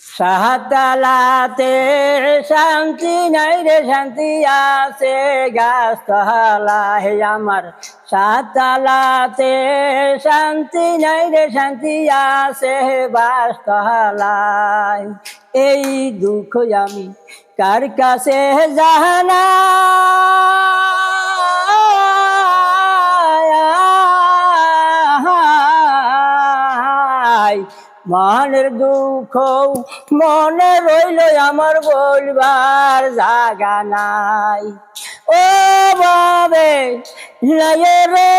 সাহাতালাতে শান্তি নাই রে, শান্তি আছে। গাছ তলায় আমার সাতালাতে শান্তি নাই রে, শান্তি আছে বাস তলায় এই দুঃখ আমি কার কাছে জানা মনের দুঃখ মনে রইল আমার বলবার জাগা নাই। ও বাবে রে।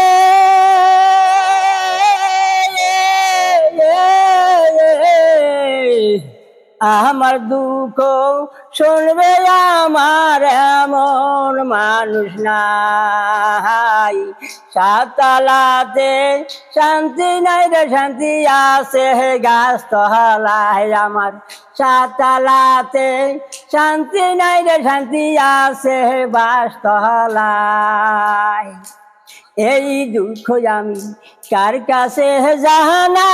আমার দুঃখ শুনবে আমার এমন মানুষ নাই। সাতালাতে শান্তি নাই রে, শান্তি আছে গাছ তলায় আমার। সাতালাতে শান্তি নাই রে, শান্তি আছে বাস তলায় এই দুঃখ আমি কার কাছে জানা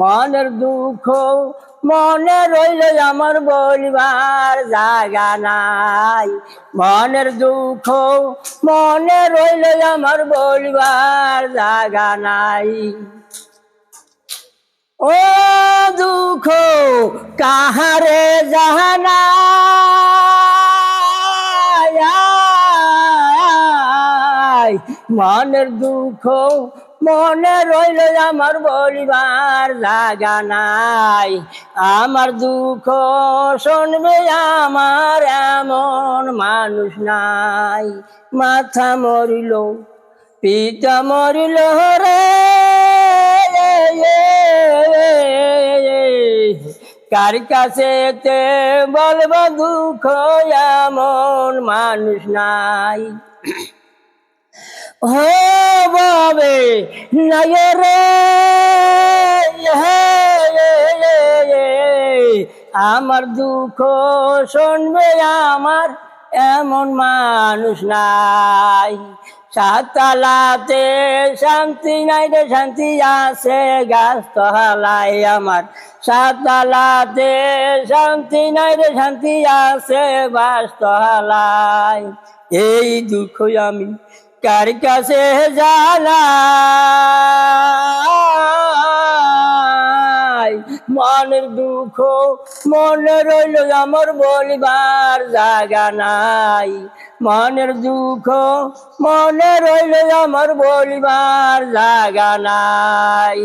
মনের দুঃখ মনে রইল আমার বলিবার জাগা নাই। মনের দুঃখ মনে রইল আমার বলিবার জাগা নাই। ও দুঃখ কাহারে জানা মনের দুঃখ মনে রইল আমার বলিবার জাগা নাই। আমার দুঃখ শুনবে আমার এমন মানুষ নাই। মাথা মরিল, পিতা মরিল রে। কার কাছে বলব দুঃখ এমন মানুষ নাই। হো বাবে নয়রে আমার দুঃখ শুনবে আমার, এমন মানুষ নাই। সাতালাতে শান্তি নাই রে, শান্তি আছে গাছ তলায় আমার। সাতালাতে শান্তি নাই রে, শান্তি আছে বাস তলায় এই দুঃখ আমি কার কাছে জানাই মনের দুঃখ, মনে রইল আমার বলিবার জাগা নাই। মনের দুঃখ, মনে রইল আমার বলিবার জাগা নাই।